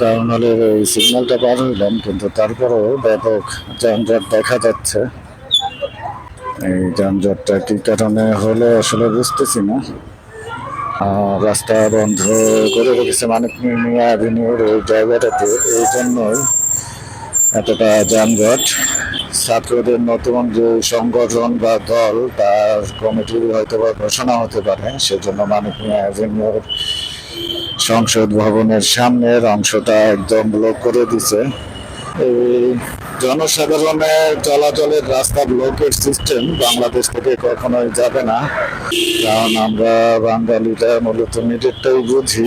Town হলের এই সিগন্যালটা পার হইলাম কিন্তু তারপরেও ব্যাপক যানজট দেখা যাচ্ছে। এই যানজটটা কি কারণে হলো আসলে বুঝতেছি না। রাস্তা বন্ধ করে রেখেছে মানিক মিয়া অ্যাভিনিউর ওই জায়গাটাতে, এই জন্যই এতটা যানজট। ছাত্রদের নতুন যে সংগঠন বা দল, তার কমিটির হয়তো বা ঘোষণা হতে পারে, সেজন্য মানিক মিয়া অ্যাভিনিউর সংসদ ভবনের সামনের অংশটা একদম ব্লক করে দিছে। জনসাধারণের চলাচলের রাস্তা ব্লকের সিস্টেম বাংলাদেশ থেকে কখনোই যাবে না। কারণ আমরা বাঙালিটা মূলত নিজেরটাই বুঝি।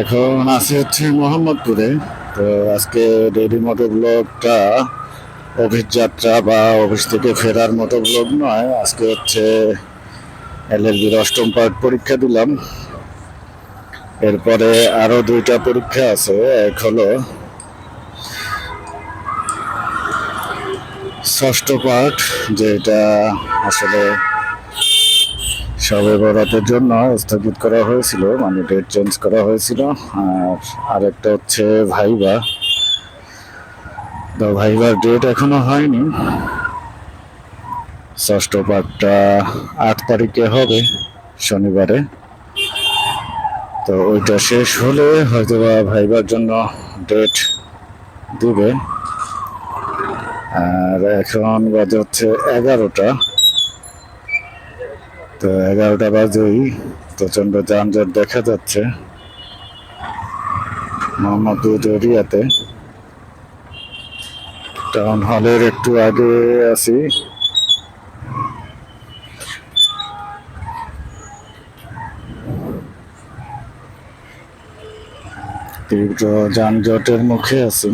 এখন আছি হচ্ছে মোহাম্মদপুরে। তো আজকে রেডি মোটর ব্লগটা অফিস যাত্রা বা অফিস থেকে ফেরার মতো ব্লগ নয়। আজকে হচ্ছে এলএলবির অষ্টম পার্ট পরীক্ষা দিলাম। এরপরে আরও দুইটা পরীক্ষা আছে। এক হলো ষষ্ঠ পার্ট যেটা আসলে সবে বরাতের জন্য স্থগিত করা হয়েছিল মানে ডেট চেঞ্জ করা হয়েছিল। আর আরেকটা হচ্ছে ভাইবা। তো ভাইবার ডেট এখনও হয়নি। ষষ্ঠ পার্টটা আট তারিখে হবে শনিবারে। তো ওইটা শেষ হলে হয়তো বা ভাইবার জন্য ডেট দিবে। আর এখন বাজে হচ্ছে এগারোটা। তো এগারোটা বাজেই প্রচণ্ড যানজট দেখা যাচ্ছে। মোহাম্মদপুর এরিয়াতে। টাউন হলের একটু আগে আছি। তীব্র যানজটের মুখে আছি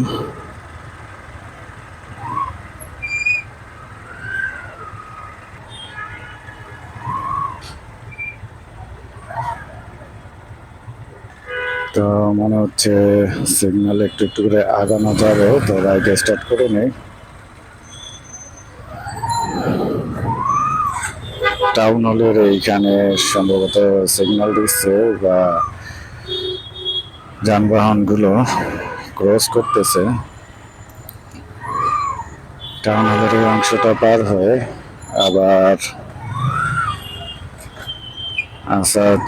তো মনে হচ্ছে সিগন্যাল একটু একটু করে আগানো যাবে, তো রাইড স্টার্ট করে নেই। টাউন হলের এইখানে সম্ভবত সিগন্যাল দিচ্ছে বা যানবাহনগুলো ক্রস করতেছে। টাউন হলের এই অংশটা পার হয়ে আবার আসাদ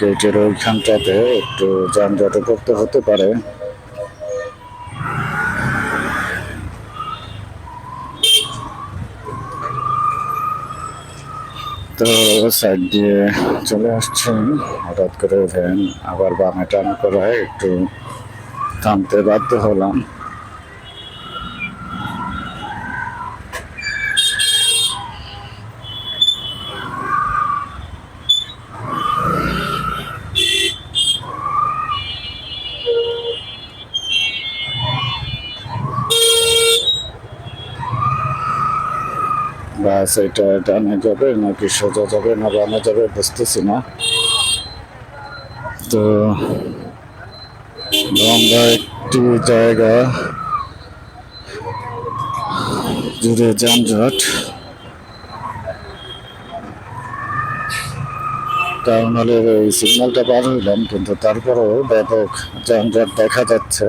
গেটের ওইখানটাতে একটু যানজটে করতে হতে পারে। তো সাইড দিয়ে চলে আসছেন হঠাৎ করে ভ্যান আবার বামে টান করায় একটু থামতে বাধ্য হলাম। বাস এটা ডানে যাবে নাকি সোজা যাবে না বামে যাবে বুঝতেছি না। তো লম্বা একটি জায়গা, জুড়ে যানজট। টাউন হলের এই সিগন্যালটা পার হইলাম, কিন্তু তারপরেও ব্যাপক যানজট দেখা যাচ্ছে।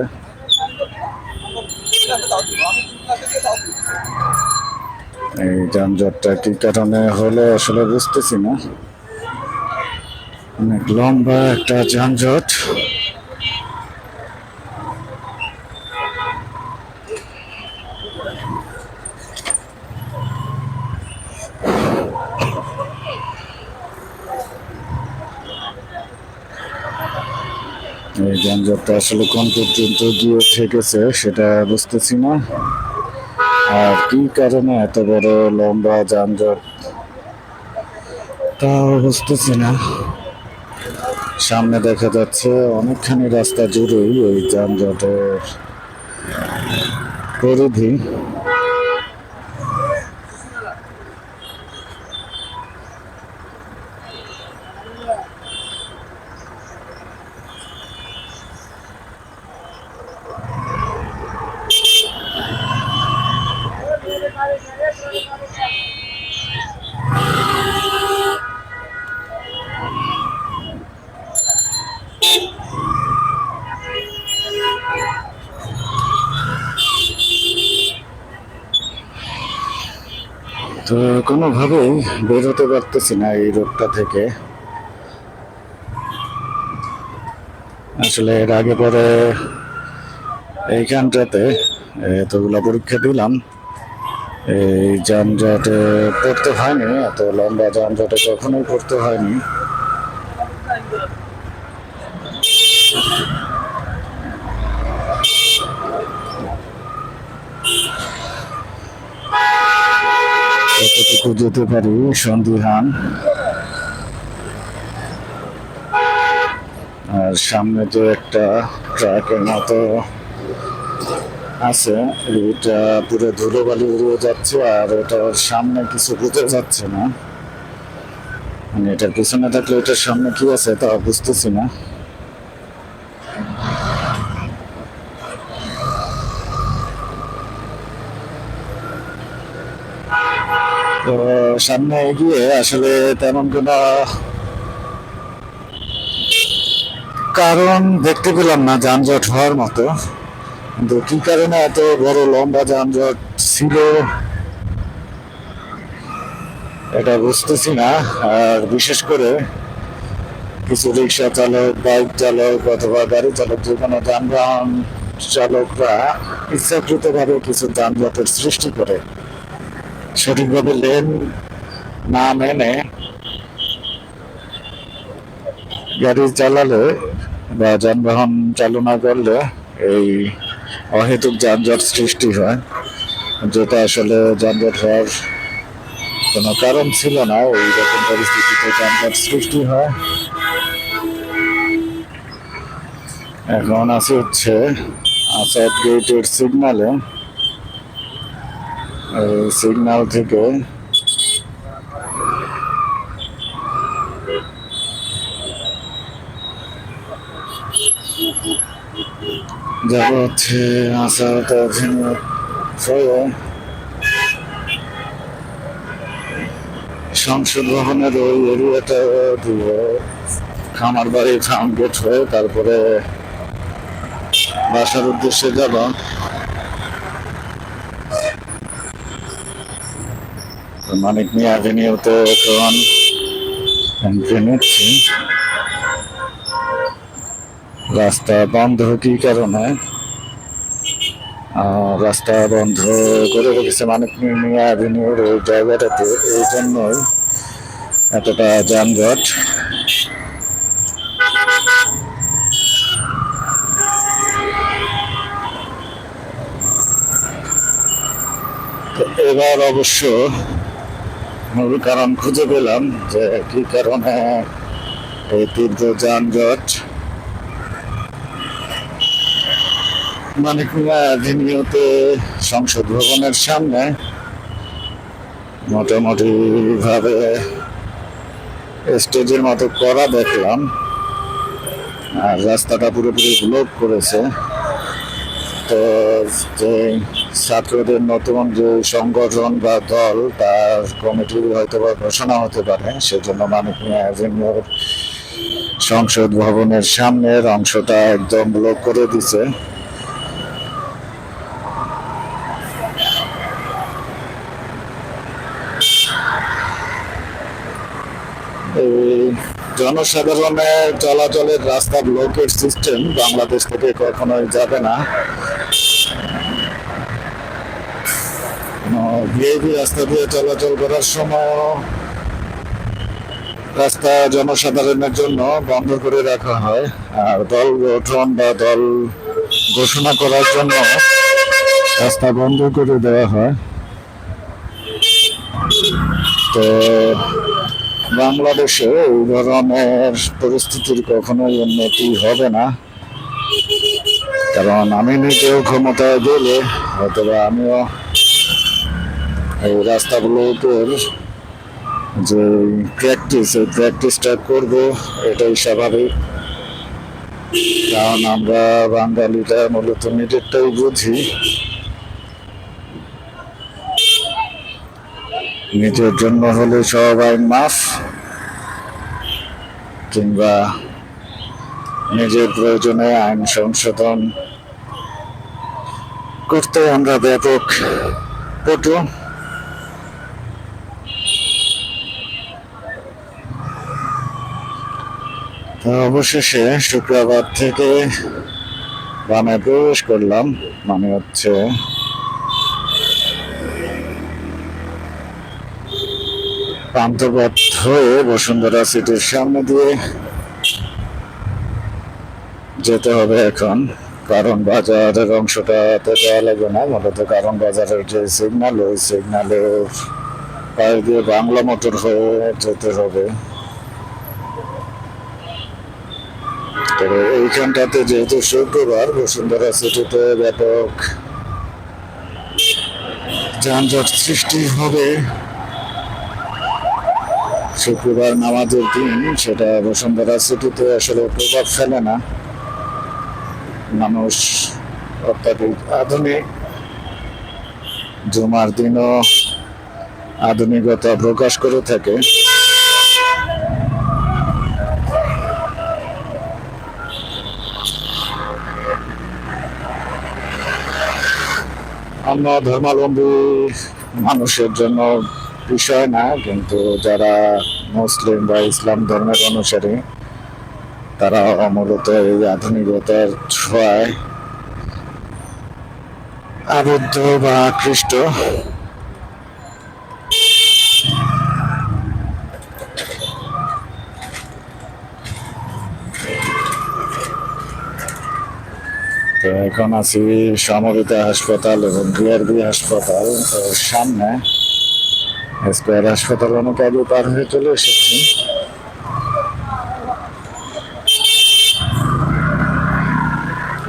এই যানজটটা কি কারণে হলো আসলে বুঝতেছি না। অনেক লম্বা একটা যানজট। এই যানজটটা আসলে কোন পর্যন্ত গিয়ে ঠেকেছে, সেটা বুঝতেছি না। আর কি কারণে এত বড় লম্বা যানজট? তাও বুঝতেছি না। সামনে দেখা যাচ্ছে অনেকখানি রাস্তা জুড়েই ওই যানজটের পরিধি। কোনোভাবেই বেরোতে পারতেছি না এই রোগটা থেকে। আসলে এর আগে পরে এইখানটাতে এতগুলো পরীক্ষা দিলাম। এই যানজটে পড়তে হয়নি, এত লম্বা যানজটে কখনোই পড়তে হয়নি। যেতে পারি সন্দিহান আর সামনে তো একটা ট্রাকের মতো আছে, এটা পুরো ধুলোবালি উড়িয়ে যাচ্ছে আর এটার সামনে কিছু বুঝে যাচ্ছে না। মানে এটার পিছনে থাকলে এটার সামনে কি আছে তা বুঝতেছি না তো সামনে এগিয়ে আসলে তেমন কোনো কারণ দেখতে পেলাম না যানজট হওয়ার মতো। কিন্তু কি কারণে এত বড় লম্বা যানজট ছিল, এটা বুঝতেছি না। আর বিশেষ করে কিছু রিক্সা চালক, বাইক চালক অথবা গাড়ি চালক, যে কোনো যানবাহন চালকরা ইচ্ছাকৃতভাবে কিছু যানজটের সৃষ্টি করে। সঠিকভাবে লেন না মেনে গাড়ি চালালে বা যানবাহন চালনা করলে এই অহেতুক যানজট সৃষ্টি হয়। যেটা আসলে যানজট হওয়ার কোনো কারণ ছিল না, ওই রকম পরিস্থিতিতে যানজট সৃষ্টি হয়। এখন আছে হচ্ছে আসাদ গেটের সিগনালে সিগন্যাল থেকে যাব হচ্ছে আসাদ অভিনয় সংসদ ভবনের ওই এরিয়াটা দিয়ে খামার বাড়ি ফার্ম গেট হয়ে তারপরে বাসার উদ্দেশ্যে যাব। মানিক মিয়া অ্যাভিনিউতে এখন নিচ্ছি। রাস্তা বন্ধ কি কারণে? রাস্তা বন্ধ করে রেখেছে মানিক অ্যাভিনিউর ওই জায়গাটাতে, এই জন্যই এতটা যানজট। এবার অবশ্য মূল কারণ খুঁজে পেলাম যে কি কারণে এই তীব্র যানজট মানিকমিয়া অ্যাভিনিউতে সংসদ ভবনের সামনে মোটামুটি ভাবে স্টেজের মতো করা দেখলাম। আর রাস্তাটা পুরোপুরি ব্লক করেছে। তো যে ছাত্রদের নতুন যে সংগঠন বা দল, তার কমিটির হয়তো বা ঘোষণা হতে পারে। সেজন্য মানিকমিয়া অ্যাভিনিউর সংসদ ভবনের সামনের অংশটা একদম ব্লক করে দিছে এই জনসাধারণের চলাচলের রাস্তা ব্লকের সিস্টেম বাংলাদেশ থেকে কখনোই যাবে না। ভিআইপি রাস্তা দিয়ে চলাচল করার সময় রাস্তা জনসাধারণের জন্য বন্ধ করে রাখা হয়। আর দল গঠন বা দল ঘোষণা করার জন্য রাস্তা বন্ধ করে দেওয়া হয়। তো বাংলাদেশে এই ধরনের পরিস্থিতির কখনোই উন্নতি হবে না। কারণ আমি নিজেও ক্ষমতায় গেলে হয়তোবা আমিও এই রাস্তাগুলোর যে প্র্যাকটিস এই প্র্যাকটিসটা করব, এটাই স্বাভাবিক। কারণ আমরা বাঙালিটা মূলত নিজেরটাই বুঝি। নিজের জন্য হলে সব আইন মাফ। কিংবা নিজের প্রয়োজনে আইন সংশোধন করতে আমরা ব্যাপক পটু। অবশেষে শুক্রবার থেকে বামে প্রবেশ করলাম মানে হচ্ছে প্রান্তপথ হয়ে বসুন্ধরা সিটির সামনে দিয়ে যেতে হবে এখন। কারণ বাজারের অংশটা অংশটাতে যাওয়া লাগবে না। মূলত কারণ বাজারের যে সিগনাল ওই সিগন্যালের পায়ে দিয়ে বাংলা মোটর হয়ে যেতে হবে। তবে এইখানটাতে যেহেতু শুক্রবার বসুন্ধরা সিটিতে ব্যাপক যানজট সৃষ্টি হবে শুক্রবার নামাজের দিন, সেটা বসুন্ধরা সিটিতে আসলে প্রভাব ফেলে না। মানুষ অত্যাধিক আধুনিক। জুমার দিনও আধুনিকতা প্রকাশ করে থাকে। অন্য ধর্মাবলম্বী মানুষের জন্য বিষয় না, কিন্তু যারা মুসলিম বা ইসলাম ধর্মের অনুসারী, তারা মূলত এই আধুনিকতার ছোঁয়ায় আবদ্ধ বা আকৃষ্ট। এখন আছি সমবেতা হাসপাতাল এবং ডিআরবি হাসপাতাল সামনে স্কোয়ার হাসপাতাল অনেক আগে পার হয়ে চলে এসেছি।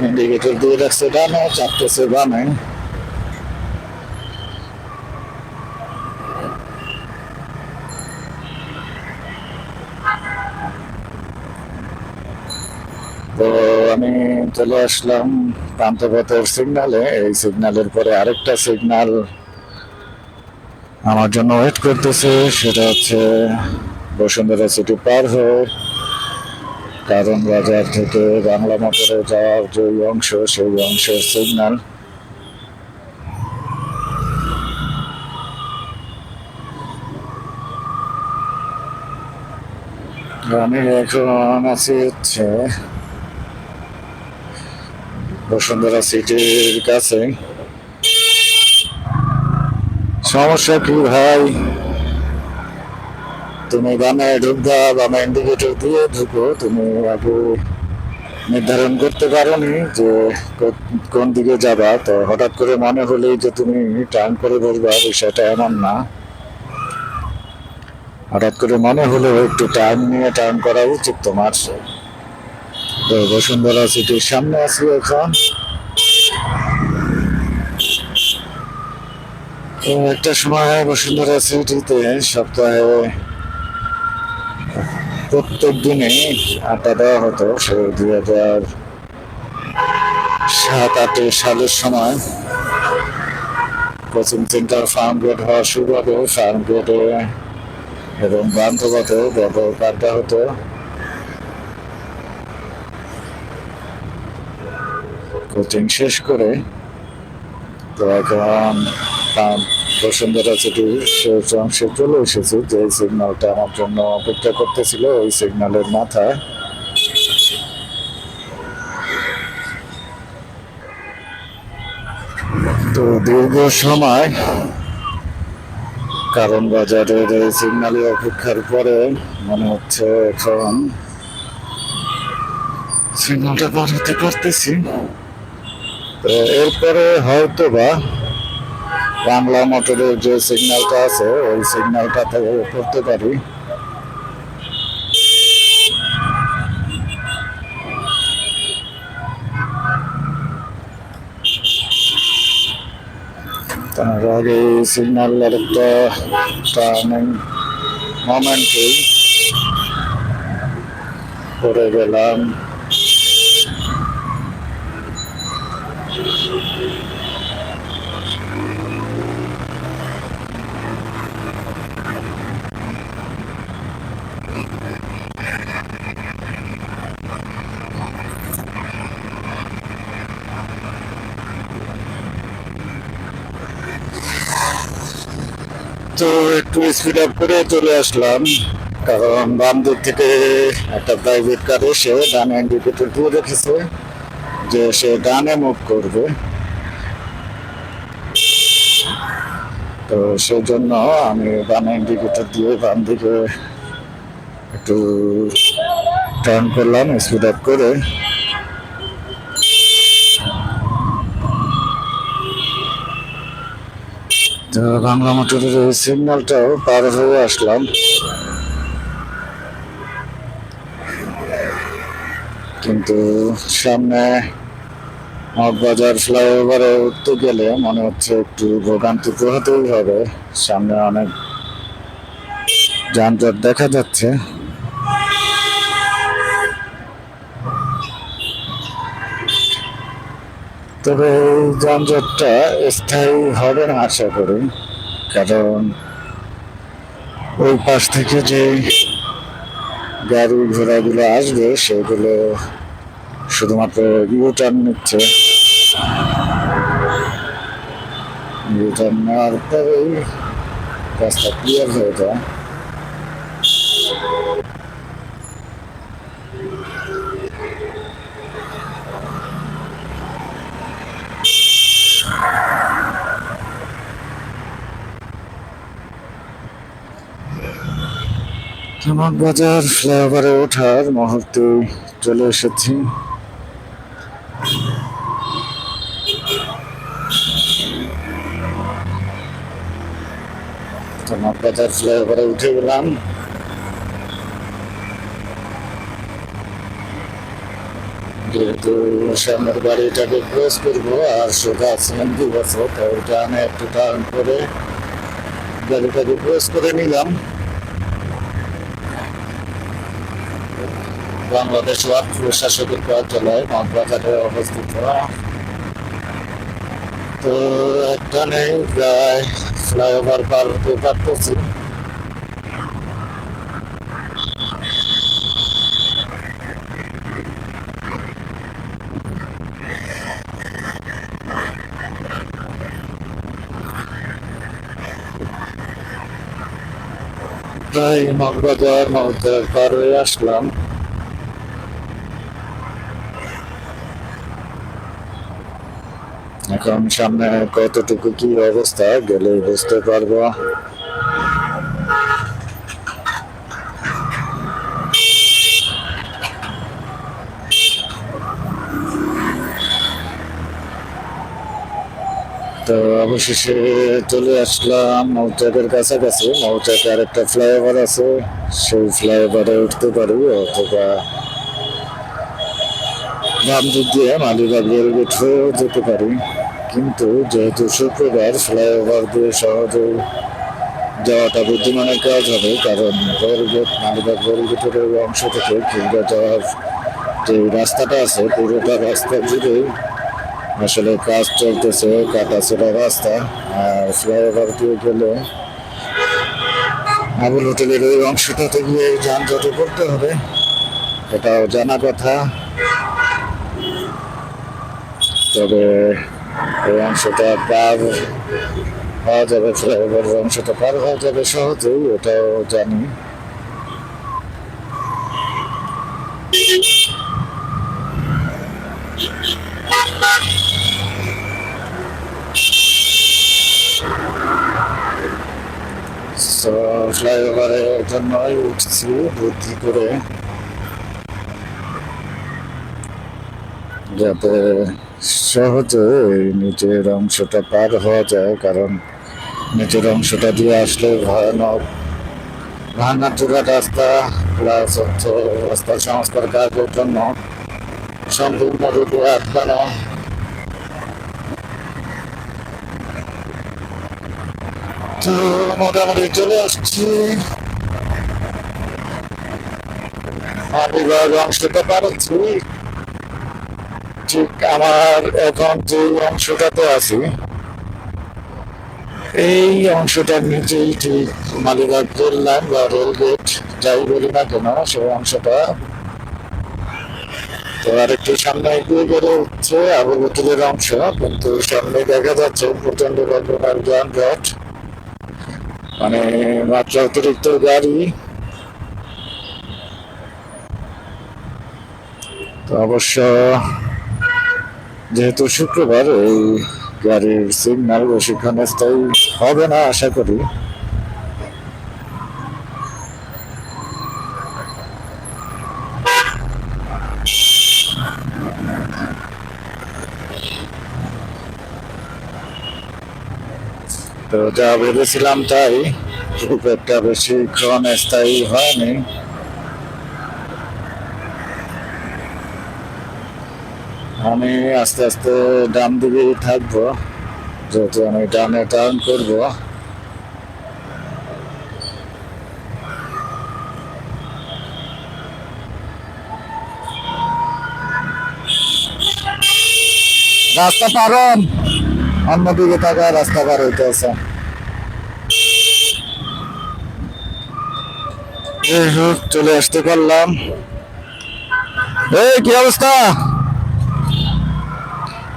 ইন্ডিকেটর দিয়ে রাখছে ডানে বামে। তো আমি চলে আসলাম প্রান্তপথের সিগনালে এই সিগনালের পরে আরেকটা সিগন্যাল আমার জন্য ওয়েট করতেছে, সেটা হচ্ছে বসুন্ধরা সিটি পার হয়ে কারণ বাজার থেকে বাংলা মোটরে যাওয়ার যে অংশ, সেই অংশের সিগন্যাল আমি এখন আছি হচ্ছে বসুন্ধরা সিটির কাছে। সমস্যা কি ভাই? তুমি বামে ঢুকবা বামে ইন্ডিকেটর দিয়ে ঢুকো। তুমি আগে নির্ধারণ করতে পারোনি যে কোন দিকে যাবা। তো হঠাৎ করে মনে হলেই যে তুমি টার্ন করে বলবা, বিষয়টা এমন না। হঠাৎ করে মনে হলেও একটু টাইম নিয়ে টার্ন করা উচিত তোমার। তো বসুন্ধরা সিটির সামনে আছি এখন। একটা সময় হয় বসুন্ধরা সিটিতে সপ্তাহে প্রত্যেক দিনে আড্ডা দেওয়া হতো। সে দুই হাজার সাত আট সালের সময় কোচিং সেন্টার ফার্ম গেট হওয়া শুরু হবে ফার্ম গেটে এবং বান্ধবতে ব্যাপক আড্ডা হতো। কোচিং শেষ করে তো এখন আম, বসুন্ধরা শেষ অংশে চলে এসেছি যে সিগন্যালটা আমার জন্য অপেক্ষা করতেছিল ওই সিগন্যালের মাথায় তো দীর্ঘ সময় কারণ বাজারের এই সিগন্যালে অপেক্ষার পরে মনে হচ্ছে এখন সিগন্যালটা পার হতে পারতেছি এরপরে হয়তো বা বাংলা মোটরের যে সিগন্যালটা আছে, ওই সিগন্যালটাতে করতে পারি। তার আগে সিগন্যালের একটা টার্নিং মোমেন্টেই করে গেলাম তো একটু স্পিড আপ করে চলে আসলাম। কারণ বাম দিক থেকে একটা প্রাইভেট কার এসে ডানে ইন্ডিকেটর দিয়ে রেখেছে যে সে ডানে মুভ করবে। তো সেই জন্য আমি বামে ইন্ডিকেটর দিয়ে বাম দিকে একটু টার্ন করলাম স্পিড আপ করে। তো মোটরের সিগন্যালটাও পার হয়ে আসলাম। কিন্তু সামনে মগবাজার ফ্লাইওভারে উঠতে গেলে মনে হচ্ছে একটু ভোগান্তি পোহাতেই হবে। সামনে অনেক যানজট দেখা যাচ্ছে। তবে এই যানজটটা স্থায়ী হবে না, আশা করি। কারণ ওই পাশ থেকে যে গাড়ি ঘোড়াগুলো আসবে, সেগুলো শুধুমাত্র ইউ টার্ন নিচ্ছে। ইউ টার্ন নেওয়ার পরেই রাস্তা ক্লিয়ার হয়ে যায় আমার বাজার ফ্লাইওভারে ওঠার মুহূর্তে চলে এসেছি। বাজার ফ্লাইওভারে উঠে গেলাম। যেহেতু সামনের বাড়িটাকে ক্লোজ করব আর সোজা দু বছর তো ওইটা আমি একটু টার্ন করে গাড়িটাকে ক্লোজ করে নিলাম। বাংলাদেশ ওয়ার্ড প্রশাসকের কার্যালয় মাদ্রাঘাটে অবস্থিত। তো এখানে প্রায় ফ্লাইওভার পার হতে প্রায় মগবাজার মগবাজার পার হয়ে আসলাম। এখন সামনে কতটুকু কি অবস্থা গেলে বুঝতে পারব তো অবশেষে চলে আসলাম মৌচাকের কাছাকাছি। মৌচাকে আর একটা ফ্লাইওভার আছে। সেই ফ্লাইওভারে উঠতে পারি অথবা বাম দিয়ে মালিবাগ রেলগেট হয়েও যেতে পারি। কিন্তু যেহেতু শুক্রবার ফ্লাইওভার দিয়ে সহজে যাওয়াটা বুদ্ধিমানের কাজ হবে, কারণ রেলগেট, মালিবাগ রেলগেটের অংশ থেকে কিংবা যাওয়ার যে রাস্তাটা আছে, পুরোটা রাস্তা জুড়েই আসলে কাজ চলতেছে কাটাছেড়া রাস্তা, আর ফ্লাইওভার দিয়ে গেলে আবুল হোটেলের ওই অংশটাতে গিয়ে যানজটে পড়তে হবে, এটাও জানা কথা। তবে এই অংশটা পার হওয়া যাবে ফ্লাইওভার অংশটা পার হওয়া যাবে সহজেই, এটাও জানি। ফ্লাইওভারের জন্যই উঠছি বুদ্ধি করে। যাতে সহজে নিচের অংশটা পার হওয়া যায়, কারণ নিচের অংশটা দিয়ে আসলে ভয়ানক ভাঙাচোরা রাস্তা, প্লাস হচ্ছে রাস্তা সংস্কার কাজের জন্য সম্পূর্ণরূপে আটকানো। তো মোটামুটি চলে আসছি। মালিবাগ অংশটা পারছি ঠিক আমার এখন যে অংশটাতে আছি, এই অংশটার নিচেই ঠিক মালিবাগ রেল বা রেল গেট যাই বলি না কেন সেই অংশটা। তো আর একটু সামনে এগিয়ে গেলে হচ্ছে আবু অংশ, কিন্তু সামনে দেখা যাচ্ছে প্রচণ্ড রকমের যানজট মানে মাত্রা অতিরিক্ত গাড়ি। তো অবশ্য যেহেতু শুক্রবার এই গাড়ির সিগন্যাল বেশিক্ষণ স্থায়ী হবে না, আশা করি। তো যা ভেবেছিলাম তাই, খুব একটা বেশিক্ষণ স্থায়ী হয়নি। আমি আস্তে আস্তে ডান দিকেই থাকব, যেহেতু আমি ডানে টার্ন করব। রাস্তা পারন অন্যদিকে থাকা রাস্তা পার যাই হোক চলে আসতে পারলাম। এই, কি অবস্থা?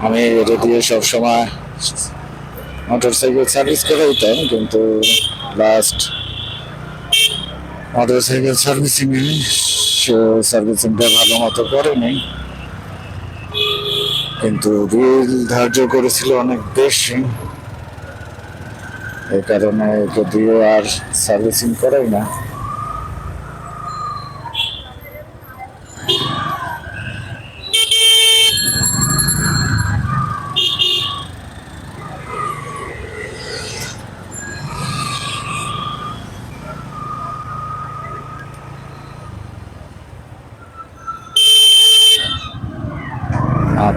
আমি এটা দিয়ে সবসময় মোটর সাইকেল সার্ভিস করে দিতাম কিন্তু লাস্ট মোটর সাইকেল সার্ভিসিং সার্ভিসিংটা ভালো মতো করেনি। কিন্তু বিল ধার্য করেছিল অনেক বেশি। এই কারণে যদিও আর সার্ভিসিং করাই না।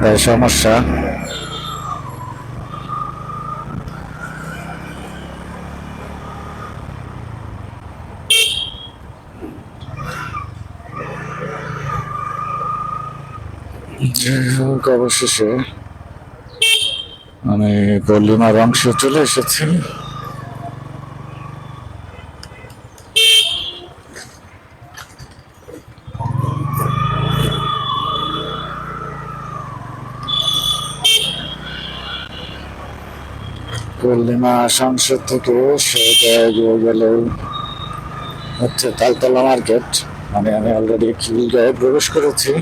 মাথায় সমস্যা। অবশেষে আমি পল্লিমার অংশ চলে এসেছি। পূর্ণিমা সংসদ থেকে সোজা এগিয়ে গেলে। হচ্ছে তালতলা মার্কেট। মানে আমি অলরেডি খিলগাঁয়ে প্রবেশ করেছি।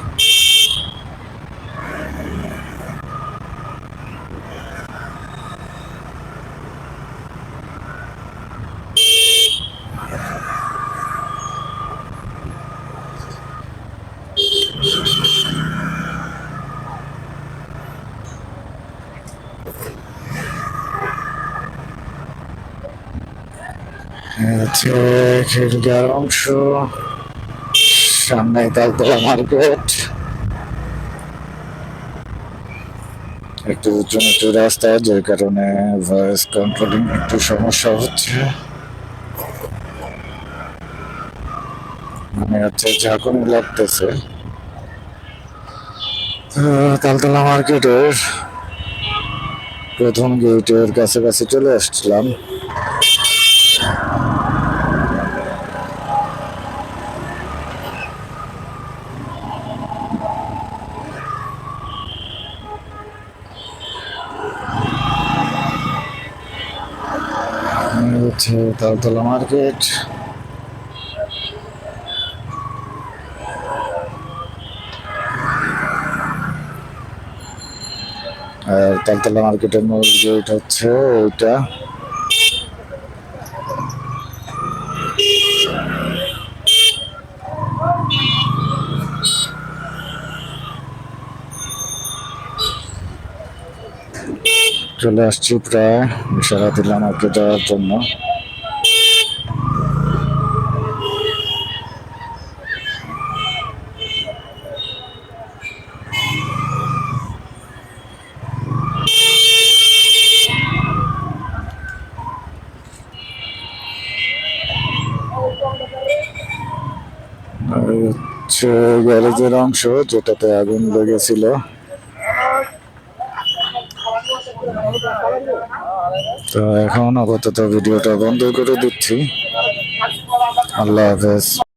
খিলগাঁর অংশ। সামনে তালতলা মার্কেট। একটু উঁচু নিচু রাস্তা, যে কারণে ভয়েস কন্ট্রোলিং একটু সমস্যা হচ্ছে। মানে হচ্ছে ঝাঁকুনি লাগতেছে। তালতলা মার্কেটের প্রথম গেটের কাছাকাছি চলে আসছিলাম এই হচ্ছে তালতলা মার্কেট আর তালতলা মার্কেটের মূল গেট হচ্ছে ওইটা চলে আসছি প্রায় দিলাম আর জন্য এই হচ্ছে গ্যারেজের অংশ যেটাতে আগুন লেগেছিল। তো এখন আপাতত ভিডিওটা বন্ধ করে দিচ্ছি। আল্লাহ হাফেজ।